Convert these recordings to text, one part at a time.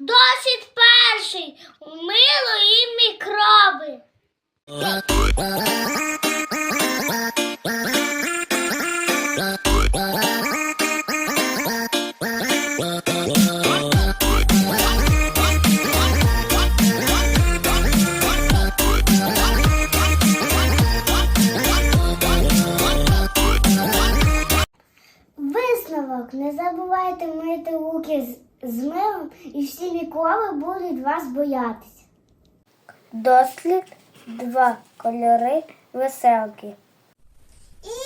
Досвід перший. Мило і мікроби. Висновок. Не забувайте мити руки з, з милом і всі мікроби будуть вас боятися. Дослід два кольори веселки. І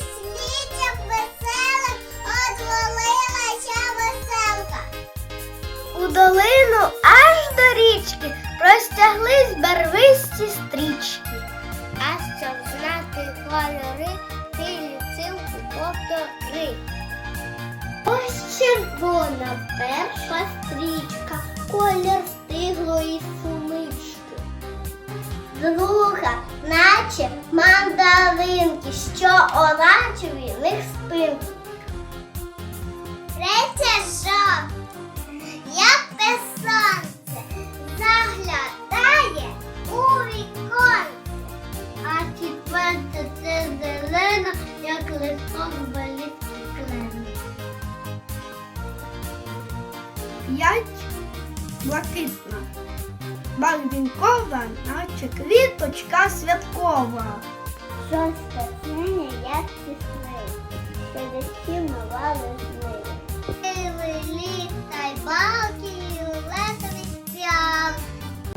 семисліттям веселим одвалилася веселка. У долину аж до річки простяглись барвисті стрічки. А щоб знати кольори, ти ліцилку повтори. Червона перша стрічка, колір стиглої сумички. Друга, наче мандаринки, що оранжеві в них спинки. Третя жовте, Барвінкова, наче квіточка святкова. Шосте синя, як сісни, Середці мивали весни. Сивий ліс та й балки, і летовий спяв.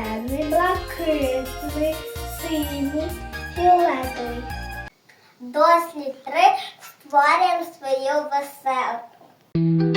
Зелений, блакитний, синій, фіолетовий. Дослід три створюємо свою веселку.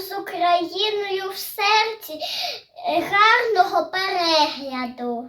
З Україною в серці. Е, Гарного перегляду!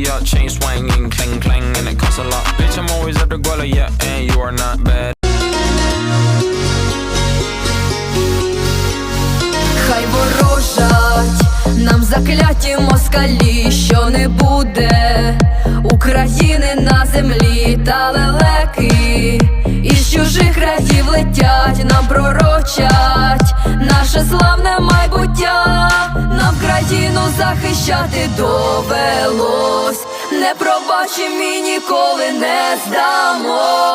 your chain swinging, clang clang, and it costs a lot. Bitch, I'm always at the guala, yeah, and you are not bad. Хай ворожать нам закляті москалі, що не буде України на землі та лелеки чужих разів летять, нам пророчать наше славне майбуття, нам країну захищати довелось, не пробачимо і ніколи не здамось.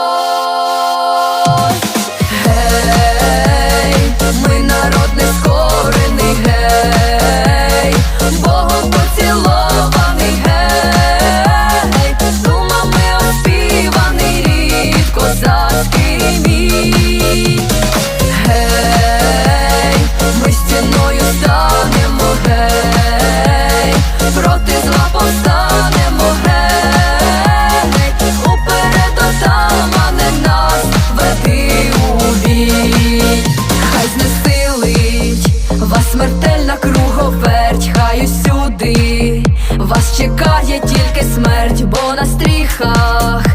вас смертельна круговерть, хай усюди, вас чекає тільки смерть, бо на стріхах.